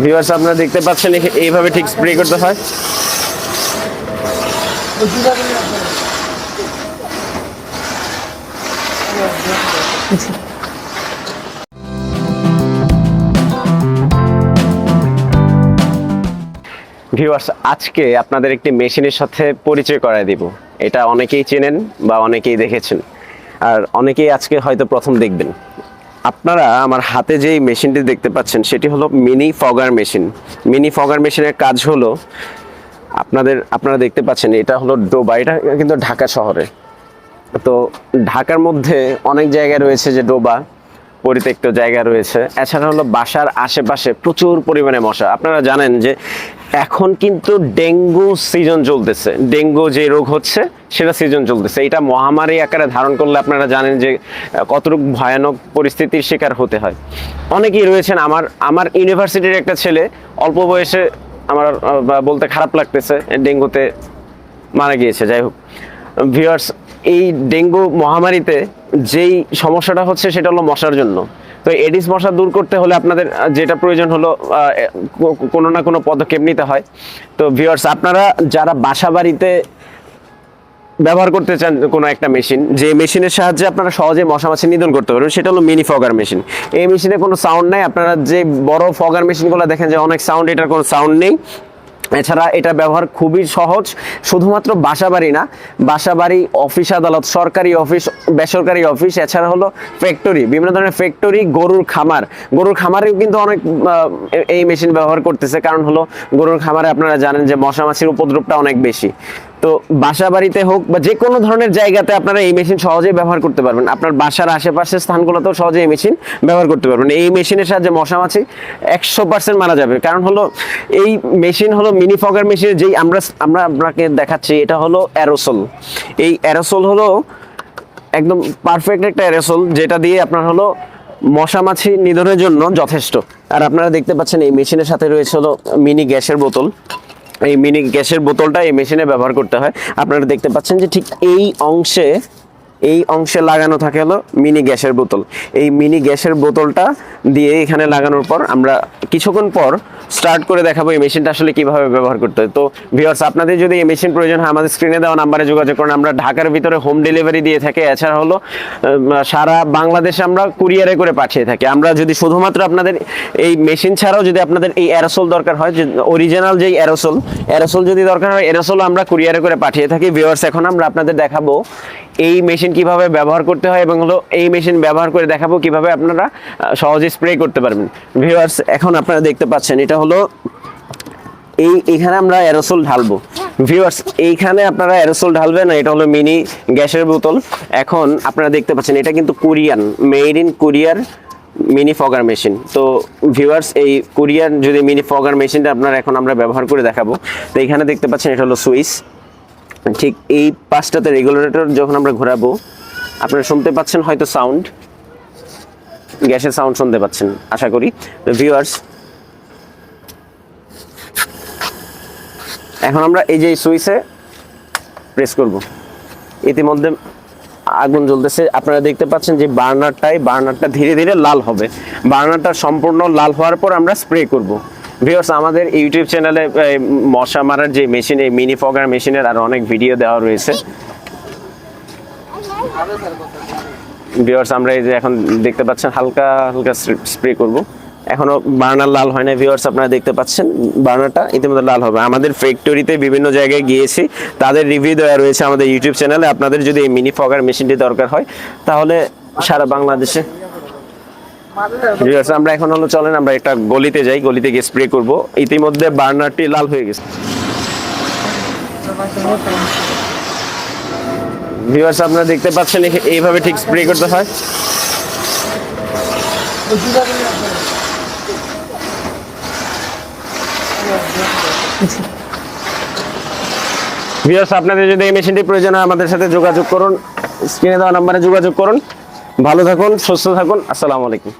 Viewers আপনারা দেখতে পাচ্ছেন এইভাবে ঠিক স্প্রে করতে হয়। ভিউয়ার্স আজকে আপনাদের একটি মেশিনের সাথে পরিচয় করায় দিব। এটা অনেকেই চেনেন বা অনেকেই দেখেছেন। আর অনেকেই আজকে হয়তো প্রথম দেখবেন। আপনারা আমার হাতে যেই মেশিনটি দেখতে পাচ্ছেন, সেটি হলো mini fogger machine. Mini fogger মেশিনের কাজ হলো, আপনাদের, আপনারা দেখতে পাচ্ছেন, এটা হলো ডোবা, এটা কিন্তু ঢাকা শহরে। তো ঢাকার মধ্যে অনেক জায়গায় রয়েছে যে ডোবা। পরিত্যক্ত জায়গা রয়েছে। এছাড়া হলো বাসার আশেপাশে প্রচুর পরিমাণে মশা। আপনারা জানেন যে এখন কিন্তু ডেঙ্গু সিজন চলতেছে। ডেঙ্গু যে রোগ হচ্ছে, সেটা সিজন চলতেছে। এটা মহামারী আকারে ধারণ করলে আপনারা জানেন যে কতটুকু ভয়ানক পরিস্থিতির শিকার হতে হয়। অনেকেই রয়েছেন। আমার আমার ইউনিভার্সিটির একটা ছেলে, অল্প বয়সে আমার বলতে খারাপ লাগতেছে, ডেঙ্গুতে মারা গিয়েছে। যাই হোক। ভিউয়ার্স এই ডেঙ্গু মহামারীতে যেই সমস্যাটা হচ্ছে সেটা হলো মশার জন্য। তো এডিস মশা দূর করতে হলে আপনাদের যেটা প্রয়োজন হলো কোনো না কোনো পদক্ষেপ নিতে হয়। তো ভিউয়ার্স আপনারা যারা বাসা বাড়িতে ব্যবহার করতে চান কোনো একটা মেশিন, যে মেশিনের সাহায্যে আপনারা সহজে মশা মাছি নিধন করতে পারবেন, সেটা হলো মিনি ফগার মেশিন। এই মেশিনে কোনো সাউন্ড নাই, আপনারা যে বড় ফগার মেশিনগুলো দেখেন যে অনেক সাউন্ড এটার কোনো সাউন্ড নেই। এছাড়া এটা ব্যবহার খুবই সহজ, শুধুমাত্র বাসাবাড়ি না, বাসাবাড়ি, অফিস আদালত, সরকারি অফিস, বেসরকারি অফিস, এছাড়া হলো ফ্যাক্টরি বিভিন্ন ধরনের ফ্যাক্টরি গরুর খামার। গরুর খামারেও কিন্তু অনেক এই মেশিন ব্যবহার করতেছে। কারণ হলো গরুর খামারে আপনারা জানেন যে মশা মাছির উপদ্রবটা অনেক বেশি। তো বাসা বাড়িতে হোক বা যে কোনো ধরনের জায়গাতে আপনারা এই মেশিন সহজেই ব্যবহার করতে পারবেন। আপনার বাসার আশেপাশের স্থানগুলোতেও সহজে এই মেশিন ব্যবহার করতে পারবেন। এই মেশিনের সাহায্যে মশা মাছি একশো পার্সেন্ট মারা যাবে। কারণ হলো এই মেশিন হলো মিনি ফগার মেশিনের যেই আমরা আমরা আপনাকে দেখাচ্ছি, এটা হলো অ্যারোসল। এই অ্যারোসল হলো একদম পারফেক্ট একটা অ্যারোসল, যেটা দিয়ে আপনার হলো মশা মাছি নিধনের জন্য যথেষ্ট। আর আপনারা দেখতে পাচ্ছেন এই মেশিনের সাথে রয়েছে হলো মিনি গ্যাসের বোতল। এই মিনি গ্যাসের বোতলটা এই মেশিনে ব্যবহার করতে হয়। আপনারা দেখতে পাচ্ছেন যে ঠিক এই অংশে এই অংশে লাগানো থাকে হলো মিনি গ্যাসের বোতল। এই মিনি গ্যাসের বোতলটা দিয়ে এখানে লাগানোর পর আমরা কিছুক্ষণ পর স্টার্ট করে দেখাবো এই মেশিনটা আসলে কীভাবে ব্যবহার করতে হয়। তো ভিউয়ার্স আপনাদের যদি এই মেশিন প্রয়োজন হয়, আমাদের স্ক্রিনে দেওয়া নাম্বারে যোগাযোগ করুন। আমরা ঢাকার ভিতরে হোম ডেলিভারি দিয়ে থাকি। এছাড়া হলো সারা বাংলাদেশে আমরা কুরিয়ারে করে পাঠিয়ে থাকি। আমরা যদি শুধুমাত্র আপনাদের এই মেশিন ছাড়াও যদি আপনাদের এই অ্যারোসোল দরকার হয়, যে অরিজিনাল যেই অ্যারোসোল অ্যারোসোল যদি দরকার হয় অ্যারোসোল আমরা কুরিয়ারে করে পাঠিয়ে থাকি। ভিউয়ার্স এখন আমরা আপনাদের দেখাবো এই মেশিন কীভাবে ব্যবহার করতে হয় এবং হলো এই মেশিন ব্যবহার করে দেখাবো কীভাবে আপনারা সহজে স্প্রে করতে পারবেন। ভিউয়ার্স এখন আপনারা দেখতে পাচ্ছেন, এটা হলো এই, এখানে আমরা অ্যারোসোল ঢালবো। ভিউয়ার্স এইখানে আপনারা অ্যারোসোল ঢালবেন এটা হলো মিনি গ্যাসের বোতল। এখন আপনারা দেখতে পাচ্ছেন, এটা কিন্তু কোরিয়ান মেড ইন কোরিয়ার মিনি ফগার মেশিন তো ভিউয়ার্স এই কোরিয়ান যদি মিনি ফগার মেশিনটা আপনারা এখন আমরা ব্যবহার করে দেখাবো, তো এখানে দেখতে পাচ্ছেন এটা হলো সুইচ ঠিক এই পাঁচটাতে রেগুলেটর যখন আমরা ঘোরাবো, আপনারা শুনতে পাচ্ছেন হয়তো সাউন্ড গ্যাসের সাউন্ড শুনতে পাচ্ছেন, আশা করি। ভিউয়ার্স এখন আমরা এই যে সুইচে প্রেস করব। ইতিমধ্যে আগুন জ্বলতেছে, আপনারা দেখতে পাচ্ছেন যে বার্নারটাই বার্নারটা ধীরে ধীরে লাল হবে। বার্নারটা সম্পূর্ণ লাল হওয়ার পর আমরা স্প্রে করব। ভিউয়ার্স আমাদের ইউটিউব চ্যানেলে মশা মারার যে মেশিন এই মিনি ফগার মেশিনের আর অনেক ভিডিও দেওয়া রয়েছে। ভিউয়ার্স আমরা এই যে এখন দেখতে পাচ্ছেন, হালকা হালকা স্প্রে করব। এখনও বার্নার লাল হয় না ভিউয়ার্স আপনারা দেখতে পাচ্ছেন বার্নারটা, ইতিমধ্যে লাল হবে। আমাদের ফ্যাক্টরিতে বিভিন্ন জায়গায় গিয়েছি, তাদের রিভিউ দেওয়া রয়েছে আমাদের ইউটিউব চ্যানেলে আপনাদের যদি এই মিনি ফগার মেশিনটি দরকার হয়, তাহলে সারা বাংলাদেশে ভিউয়ার্স আমরা এখন হলো চলেন, আমরা একটা গলিতে যাই, গলিতে গিয়ে স্প্রে করব। ইতিমধ্যে বার্নারটি লাল হয়ে গেছে। ভিউয়ার্স আপনারা দেখতে পাচ্ছেন এইভাবে ঠিক স্প্রে করতে হয়। ভিউয়ার্স আপনাদের যদি এই মেশিনটি প্রয়োজন হয়, আমাদের সাথে যোগাযোগ করুন। স্ক্রিনে দেওয়া নাম্বারে যোগাযোগ করুন। ভালো থাকুন, সুস্থ থাকুন। আসসালামু আলাইকুম।